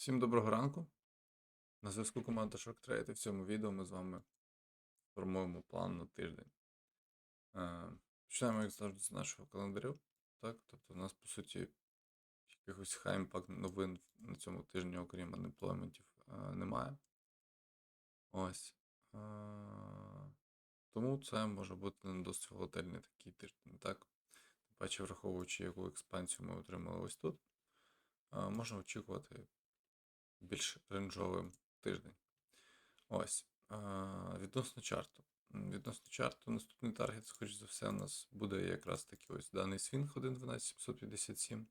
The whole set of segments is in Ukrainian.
Всім доброго ранку. На зв'язку команда ShockTrade і в цьому відео ми з вами формуємо план на тиждень. Е, Починаємо, як завжди, з нашого календарю. Так? Тобто, у нас, по суті, якихось хай-імпакт новин на цьому тижні, окрім анемплойментів, е, немає. Ось. Е, Тому це може бути не досить волатильний такий тиждень. Так? Тим паче, враховуючи, яку експансію ми отримали ось тут, е, можна очікувати більш рейнджовий тиждень. Ось. Відносно чарту. Відносно чарту, наступний таргет, скоріш за все, у нас буде якраз таки ось даний свінг 1.12.757.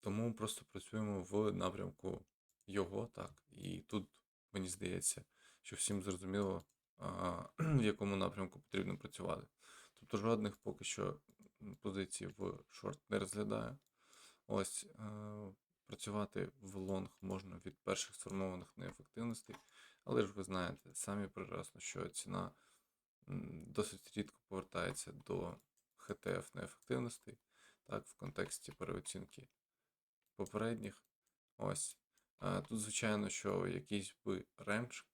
Тому просто працюємо в напрямку його, так. І тут, мені здається, що всім зрозуміло, в якому напрямку потрібно працювати. Тобто жодних поки що позицій в шорт не розглядаю. Ось працювати в лонг можна від перших сформованих неефективностей, але ж ви знаєте самі прекрасно, що ціна досить рідко повертається до ХТФ неефективностей, так, в контексті переоцінки попередніх. Ось. Тут, звичайно, що якийсь би ренч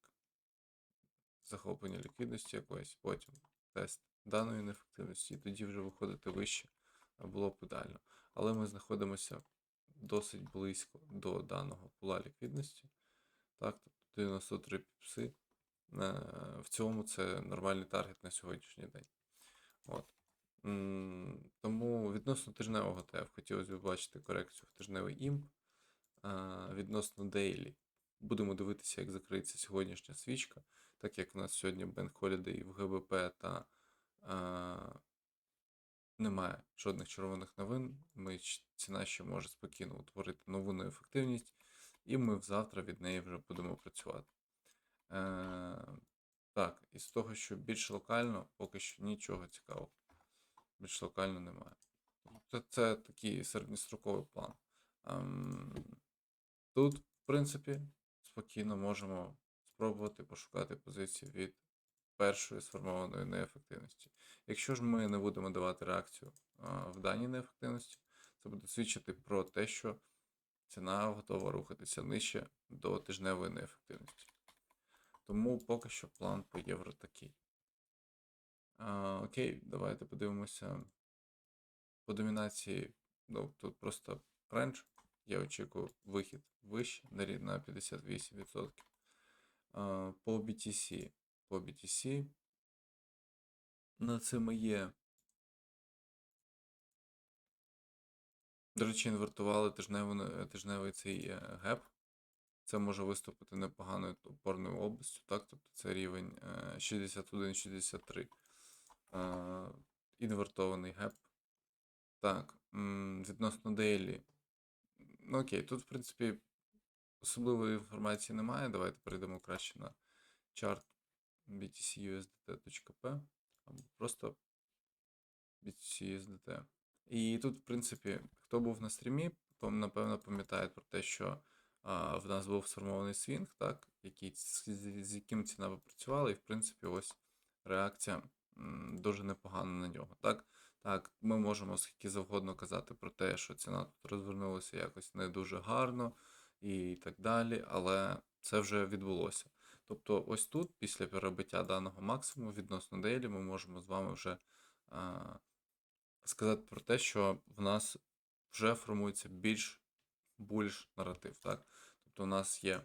захоплення ліквідності якоїсь, потім тест даної неефективності, і тоді вже виходити вище було б ідеально. Але ми знаходимося досить близько до даного пула ліквідності. Так, тобто 93 піпси. Е, В цьому це нормальний таргет на сьогоднішній день. От. Тому відносно тижневого ТФ хотілося б бачити корекцію в тижневий імп. Е, Відносно дейлі будемо дивитися, як закриється сьогоднішня свічка, так як в нас сьогодні Бен Холідей в ГБП та е, немає жодних червоних новин. Ми ціна ще може спокійно утворити нову неефективність, і ми завтра від неї вже будемо працювати. Е, так, і з того, що більш локально, поки що нічого цікавого. Більш локально немає. Це, це такий середньостроковий план. Ем, тут, в принципі, спокійно можемо спробувати пошукати позиції від першої сформованої неефективності. Якщо ж ми не будемо давати реакцію в даній неефективності, це буде свідчити про те, що ціна готова рухатися нижче до тижневої неефективності. Тому поки що план по євро такий. А, окей, давайте подивимося по домінації. Ну, тут просто рендж. Я очікую вихід вище на рід на 58%. А, по BTC. По BTC. На цим є. До речі, інвертували тижневий, тижневий цей е, геп. Це може виступити непоганою опорною областю, так? Тобто це рівень е, 61-63. Е, Інвертований геп. Так, відносно дейлі. Ну окей, тут, в принципі, особливої інформації немає. Давайте перейдемо краще на чарт btcusdt.p або просто btcusdt. І тут, в принципі, хто був на стрімі, напевно пам'ятає про те, що а, в нас був сформований свінг, так, який, з, з- яким ціна попрацювала, і в принципі, ось реакція м, дуже непогана на нього. Так, так, ми можемо скільки завгодно казати про те, що ціна тут розвернулася якось не дуже гарно і так далі, але це вже відбулося. Тобто, ось тут, після перебиття даного максимуму відносно дейлі, ми можемо з вами вже а, сказати про те, що в нас вже формується більш більш наратив. Так? Тобто у нас є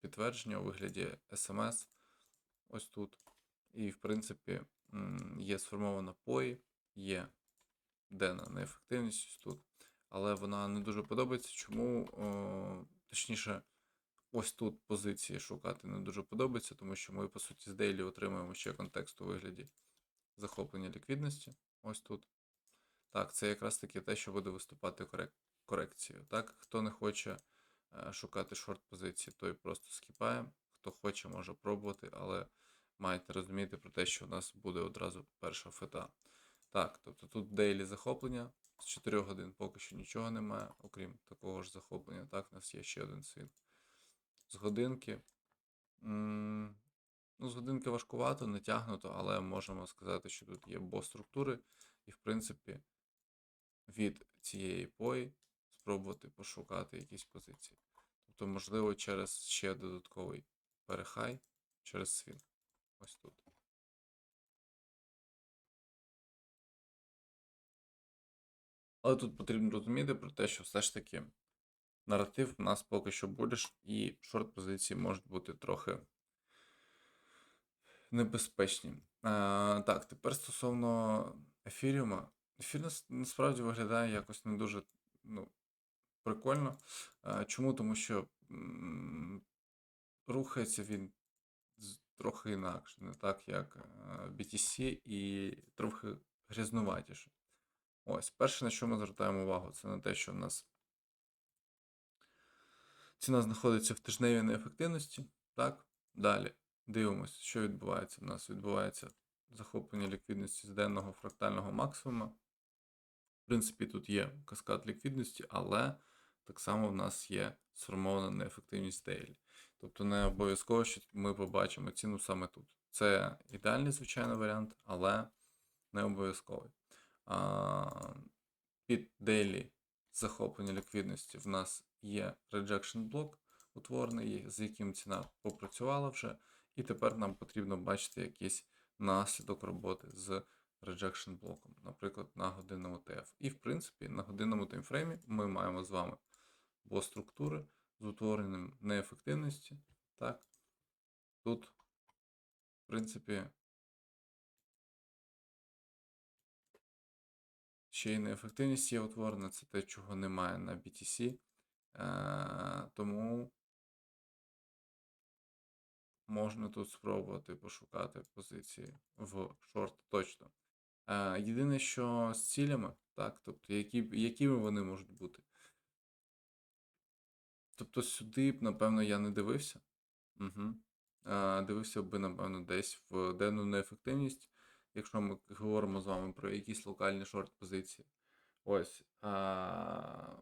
підтвердження у вигляді SMS ось тут. І, в принципі, є сформована POI, є денна неефективність ось тут. Але вона не дуже подобається. Чому? О, точніше, ось тут позиції шукати не дуже подобається, тому що ми, по суті, з Daily отримуємо ще контекст у вигляді захоплення ліквідності. Ось тут. Так, це якраз таки те, що буде виступати корек... корекцією. Так, хто не хоче е, шукати шорт-позиції, той просто скіпає. Хто хоче, може пробувати, але маєте розуміти про те, що у нас буде одразу перша фета. Так, тобто тут дейлі захоплення. З 4 годин поки що нічого немає, окрім такого ж захоплення. Так, у нас є ще один свін. З годинки. Ну, з годинки важкувато, натягнуто, але можемо сказати, що тут є бос структури, і, в принципі, від цієї пої спробувати пошукати якісь позиції. Тобто, можливо, через ще додатковий перехай через свінг. Ось тут. Але тут потрібно розуміти про те, що все ж таки наратив в нас поки що будеш, і шорт позиції можуть бути трохи небезпечні. А, так, тепер стосовно ефіріума. Ефір насправді виглядає якось не дуже ну, прикольно. А, чому? Тому що м, рухається він трохи інакше, не так як е, BTC і трохи грязнуватіше. Ось, перше, на що ми звертаємо увагу, це на те, що в нас ціна знаходиться в тижневій неефективності. Так, далі дивимося, що відбувається. У нас відбувається захоплення ліквідності з денного фрактального максимума. В принципі, тут є каскад ліквідності, але так само в нас є сформована неефективність дейлі. Тобто не обов'язково, що ми побачимо ціну саме тут. Це ідеальний, звичайно, варіант, але не обов'язковий. Під дейлі захоплення ліквідності в нас є rejection блок утворений, з яким ціна попрацювала вже, і тепер нам потрібно бачити якийсь наслідок роботи з rejection блоком, наприклад, на годинному TF. І, в принципі, на годинному таймфреймі ми маємо з вами бо структури з утворенням неефективності. Так, тут, в принципі, ще й неефективність є утворена, це те, чого немає на BTC. Е, тому можна тут спробувати пошукати позиції в шорт точно. Е, єдине, що з цілями, так, тобто, які, якими вони можуть бути. Тобто сюди б, напевно, я не дивився. Угу. Дивився би, напевно, десь в денну неефективність, якщо ми говоримо з вами про якісь локальні шорт-позиції. Ось. А,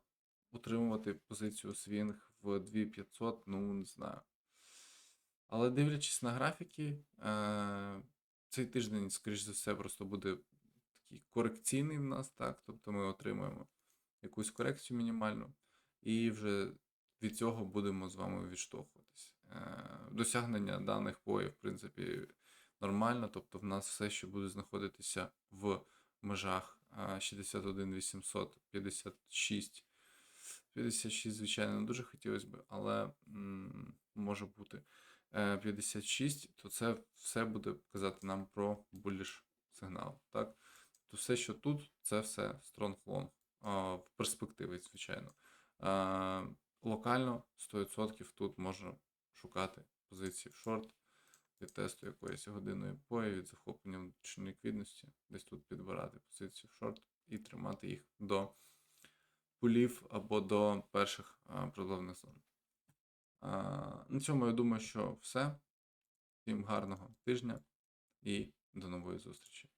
утримувати позицію свінг в 2500, ну, не знаю. Але дивлячись на графіки, е, цей тиждень, скоріш за все, просто буде такий корекційний в нас, так? Тобто ми отримуємо якусь корекцію мінімальну, і вже від цього будемо з вами відштовхуватись. Е, Досягнення даних поїв, в принципі, нормально, тобто в нас все, що буде знаходитися в межах е, 61 800, 56. 56, звичайно, не дуже хотілося б, але може бути е, 56, то це все буде казати нам про буліш сигнал. Так? То все, що тут, це все strong long в перспективі, звичайно. А, локально 100% тут можна шукати позиції в шорт від тесту якоїсь годинної пої, від захоплення внутрішньої ліквідності, десь тут підбирати позиції в шорт і тримати їх до пулів або до перших продовних зон. На цьому я думаю, що все. Всім гарного тижня і до нової зустрічі.